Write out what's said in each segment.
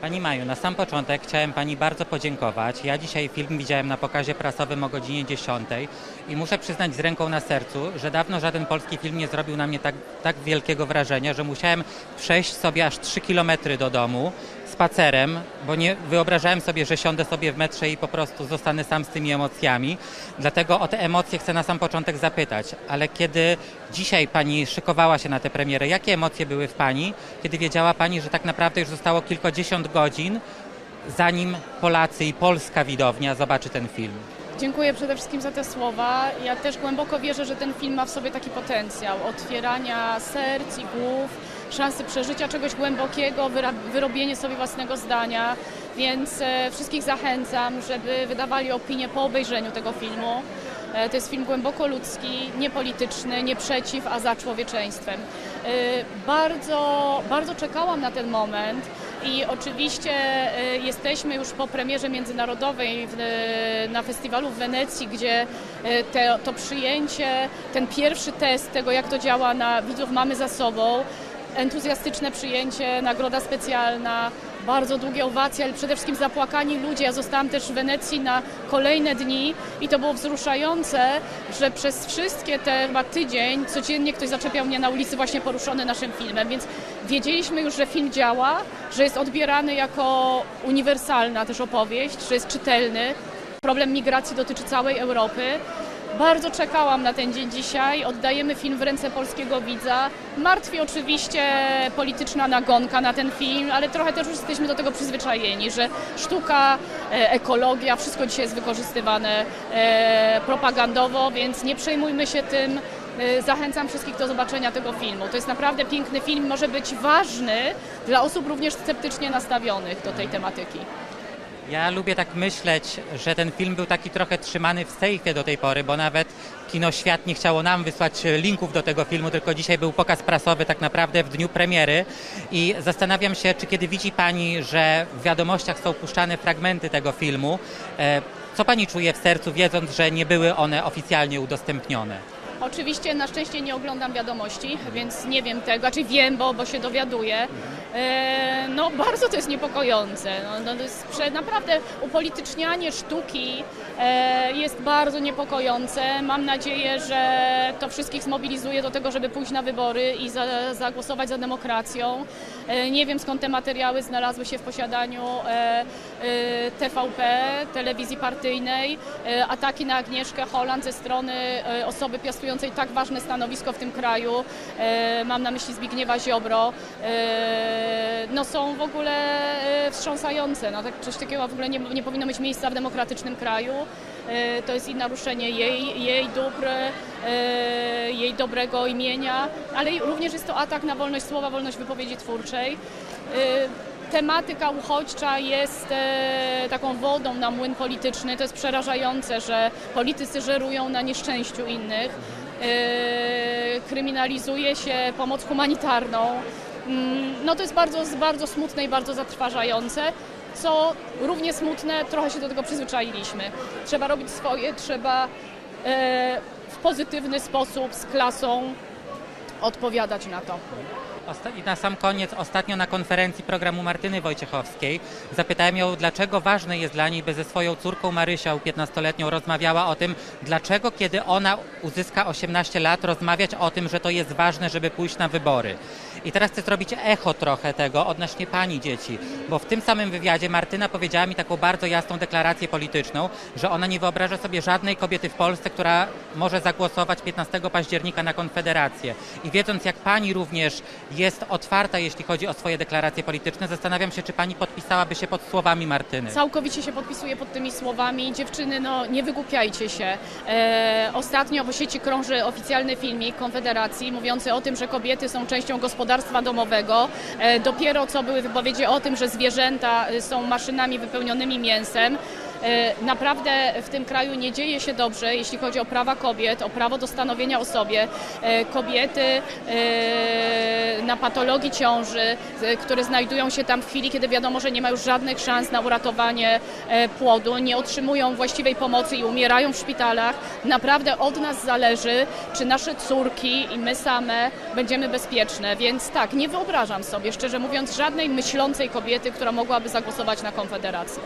Pani Maju, na sam początek chciałem Pani bardzo podziękować. Ja dzisiaj film widziałem na pokazie prasowym o godzinie 10 i muszę przyznać z ręką na sercu, że dawno żaden polski film nie zrobił na mnie tak, tak wielkiego wrażenia, że musiałem przejść sobie aż 3 kilometry do domu spacerem, bo nie wyobrażałem sobie, że siądę sobie w metrze i po prostu zostanę sam z tymi emocjami. Dlatego o te emocje chcę na sam początek zapytać. Ale kiedy dzisiaj Pani szykowała się na tę premierę, jakie emocje były w Pani, kiedy wiedziała Pani, że tak naprawdę już zostało kilkadziesiąt godzin, zanim Polacy i polska widownia zobaczy ten film? Dziękuję przede wszystkim za te słowa. Ja też głęboko wierzę, że ten film ma w sobie taki potencjał otwierania serc i głów, szansy przeżycia czegoś głębokiego, wyrobienie sobie własnego zdania. Więc e, wszystkich zachęcam, żeby wydawali opinię po obejrzeniu tego filmu. E, To jest film głęboko ludzki, niepolityczny, nie przeciw, a za człowieczeństwem. E, Bardzo, bardzo czekałam na ten moment i oczywiście jesteśmy już po premierze międzynarodowej na festiwalu w Wenecji, gdzie te, to przyjęcie, ten pierwszy test tego, jak to działa na widzów mamy za sobą. Entuzjastyczne przyjęcie, nagroda specjalna, bardzo długie owacje, ale przede wszystkim zapłakani ludzie. Ja zostałam też w Wenecji na kolejne dni i to było wzruszające, że przez wszystkie te chyba tydzień codziennie ktoś zaczepiał mnie na ulicy właśnie poruszony naszym filmem, więc wiedzieliśmy już, że film działa, że jest odbierany jako uniwersalna też opowieść, że jest czytelny. Problem migracji dotyczy całej Europy. Bardzo czekałam na ten dzień dzisiaj. Oddajemy film w ręce polskiego widza. Martwi oczywiście polityczna nagonka na ten film, ale trochę też już jesteśmy do tego przyzwyczajeni, że sztuka, e, ekologia, wszystko dzisiaj jest wykorzystywane e, propagandowo, więc nie przejmujmy się tym. E, Zachęcam wszystkich do zobaczenia tego filmu. To jest naprawdę piękny film, może być ważny dla osób również sceptycznie nastawionych do tej tematyki. Ja lubię tak myśleć, że ten film był taki trochę trzymany w sejfie do tej pory, bo nawet Kino Świat nie chciało nam wysłać linków do tego filmu, tylko dzisiaj był pokaz prasowy tak naprawdę w dniu premiery i zastanawiam się, czy kiedy widzi Pani, że w wiadomościach są puszczane fragmenty tego filmu, e, co Pani czuje w sercu, wiedząc, że nie były one oficjalnie udostępnione? Oczywiście na szczęście nie oglądam wiadomości, więc nie wiem tego, znaczy wiem, bo, bo się dowiaduję. E, no bardzo to jest niepokojące. No, no, to jest prze, naprawdę upolitycznianie sztuki e, jest bardzo niepokojące. Mam nadzieję, że to wszystkich zmobilizuje do tego, żeby pójść na wybory i za, zagłosować za demokracją. E, nie wiem skąd te materiały znalazły się w posiadaniu e, e, TVP, telewizji partyjnej. E, ataki na Agnieszkę Holland ze strony osoby piastującej tak ważne stanowisko w tym kraju, mam na myśli Zbigniewa Ziobro, e, no są w ogóle e, wstrząsające. No, tak, coś takiego w ogóle nie, nie powinno mieć miejsca w demokratycznym kraju. E, To jest i naruszenie jej, jej dóbr, e, jej dobrego imienia, ale również jest to atak na wolność słowa, wolność wypowiedzi twórczej. E, Tematyka uchodźcza jest e, taką wodą na młyn polityczny. To jest przerażające, że politycy żerują na nieszczęściu innych. E, kryminalizuje się pomoc humanitarną. Mm, No to jest bardzo, bardzo smutne i bardzo zatrważające. Co równie smutne, trochę się do tego przyzwyczailiśmy. Trzeba robić swoje, trzeba e, w pozytywny sposób z klasą odpowiadać na to. I na sam koniec, ostatnio na konferencji programu Martyny Wojciechowskiej zapytałem ją, dlaczego ważne jest dla niej, by ze swoją córką Marysią, 15-letnią, rozmawiała o tym, dlaczego kiedy ona uzyska 18 lat, rozmawiać o tym, że to jest ważne, żeby pójść na wybory. I teraz chcę zrobić echo trochę tego odnośnie pani dzieci, bo w tym samym wywiadzie Martyna powiedziała mi taką bardzo jasną deklarację polityczną, że ona nie wyobraża sobie żadnej kobiety w Polsce, która może zagłosować 15 października na Konfederację. I wiedząc, jak pani również jest otwarta, jeśli chodzi o swoje deklaracje polityczne, zastanawiam się, czy pani podpisałaby się pod słowami Martyny. Całkowicie się podpisuję pod tymi słowami. Dziewczyny, no nie wygłupiajcie się. E, ostatnio po sieci krąży oficjalny filmik Konfederacji mówiący o tym, że kobiety są częścią gospodarstwa domowego. E, dopiero co były wypowiedzi o tym, że zwierzęta y, są maszynami wypełnionymi mięsem. E, Naprawdę w tym kraju nie dzieje się dobrze, jeśli chodzi o prawa kobiet, o prawo do stanowienia o sobie. E, Kobiety e, na patologii ciąży, które znajdują się tam w chwili, kiedy wiadomo, że nie ma już żadnych szans na uratowanie płodu, nie otrzymują właściwej pomocy i umierają w szpitalach. Naprawdę od nas zależy, czy nasze córki i my same będziemy bezpieczne. Więc tak, nie wyobrażam sobie, szczerze mówiąc, żadnej myślącej kobiety, która mogłaby zagłosować na Konfederację.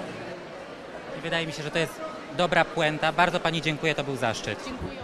I wydaje mi się, że to jest dobra puenta. Bardzo Pani dziękuję, to był zaszczyt. Dziękuję.